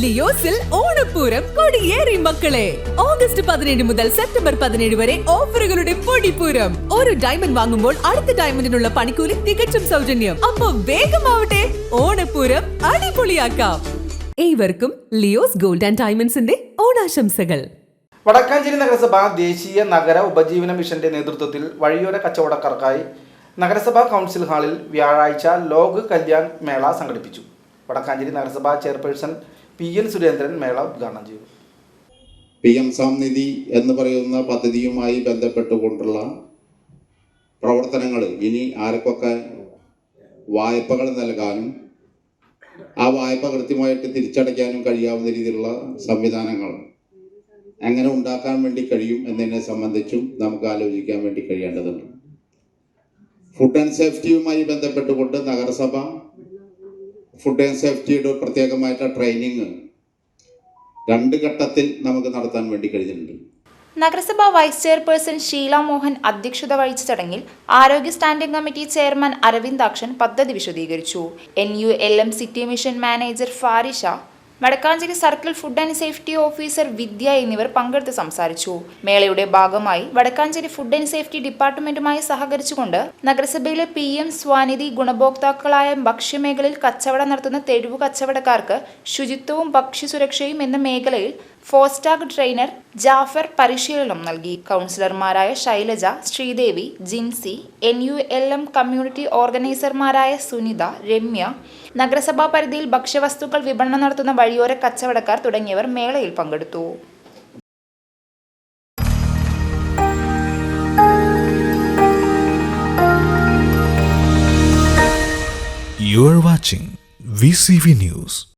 ലിയോസിൽ ഓണപ്പൂരം കൊടിയേറി മക്കളെ. ഓഗസ്റ്റ് പതിനേഴ് മുതൽ സെപ്റ്റംബർ പതിനേഴ് വരെ ഓഫറുകളുടെ പൊടിപ്പൂരം. ഒരു ഡയമണ്ട് വാങ്ങുമ്പോൾ അടുത്ത ഡയമണ്ടിനുള്ള പണിക്കൂലി തികച്ചും സൗജന്യം. അപ്പൊ വേഗമാവട്ടെ ഓണപ്പൂരം അടിപൊളിയാക്കാം. ഏവർക്കും ലിയോസ് ഗോൾഡ് ആൻഡ് ഡയമണ്ട്സിന്റെ ഓണാശംസകൾ. വടക്കാഞ്ചേരി നഗരസഭ ദേശീയ നഗര ഉപജീവന മിഷന്റെ നേതൃത്വത്തിൽ വഴിയോര കച്ചവടക്കാർക്കായി നഗരസഭാ കൗൺസിൽ ഹാളിൽ വ്യാഴാഴ്ച ലോക് കല്യാൺ മേള സംഘടിപ്പിച്ചു. വടക്കാഞ്ചേരി നഗരസഭാ ചെയർപേഴ്സൺ പി എൻ സുരേന്ദ്രൻ മേള ഉദ്ഘാടനം ചെയ്തു. പി എം സാംനിധി എന്ന് പറയുന്ന പദ്ധതിയുമായി ബന്ധപ്പെട്ടുകൊണ്ടുള്ള പ്രവർത്തനങ്ങൾ ഇനി ആർക്കൊക്കെ വായ്പകൾ നൽകാനും ആ വായ്പ കൃത്യമായിട്ട് തിരിച്ചടയ്ക്കാനും കഴിയാവുന്ന രീതിയിലുള്ള സംവിധാനങ്ങൾ എങ്ങനെ ഉണ്ടാക്കാൻ വേണ്ടി കഴിയും എന്നതിനെ സംബന്ധിച്ചും നമുക്ക് ആലോചിക്കാൻ വേണ്ടി കഴിയേണ്ടതുണ്ട്. ഫുഡ് ആൻഡ് സേഫ്റ്റിയുമായി ബന്ധപ്പെട്ടുകൊണ്ട് നഗരസഭ ഫുഡ് ആൻഡ് സേഫ്റ്റിയുടെ പ്രത്യേകമായിട്ടുള്ള ട്രെയിനിങ് രണ്ട് ഘട്ടത്തിൽ നമുക്ക് നടത്താൻ വേണ്ടി കഴിഞ്ഞിട്ടുണ്ട്. നഗരസഭാ വൈസ് ചെയർപേഴ്സൺ ഷീല മോഹൻ അധ്യക്ഷത വഹിച്ച ചടങ്ങിൽ ആരോഗ്യ സ്റ്റാൻഡിംഗ് കമ്മിറ്റി ചെയർമാൻ അരവിന്ദാക്ഷൻ പദ്ധതി വിശദീകരിച്ചു. N U L M city mission manager Farisha Wadakkanchery circle food and safety officer Vidya എന്നിവർ പങ്കെടുത്ത് സംസാരിച്ചു. മേളയുടെ ഭാഗമായി വടക്കാഞ്ചേരി ഫുഡ് ആൻഡ് സേഫ്റ്റി ഡിപ്പാർട്ട്മെന്റുമായി സഹകരിച്ചുകൊണ്ട് നഗരസഭയിലെ പി എം സ്വാനിധി ഗുണഭോക്താക്കളായ ഭക്ഷ്യമേഖലയിൽ കച്ചവടം നടത്തുന്ന തെരുവു കച്ചവടക്കാർക്ക് ശുചിത്വവും ഭക്ഷ്യസുരക്ഷയും എന്ന മേഖലയിൽ ഫോസ്റ്റാഗ് ട്രെയിനർ ജാഫർ പരിശീലനം നൽകി കൗൺസിലർമാരായ Shailaja Sreedevi Jincy N U L M community ഓർഗനൈസർമാരായ Sunitha Ramya നഗരസഭാ പരിധിയിൽ ഭക്ഷ്യവസ്തുക്കൾ വിപണനം നടത്തുന്ന വഴിയോര കച്ചവടക്കാർ തുടങ്ങിയവർ മേളയിൽ പങ്കെടുത്തു You watching VCV News.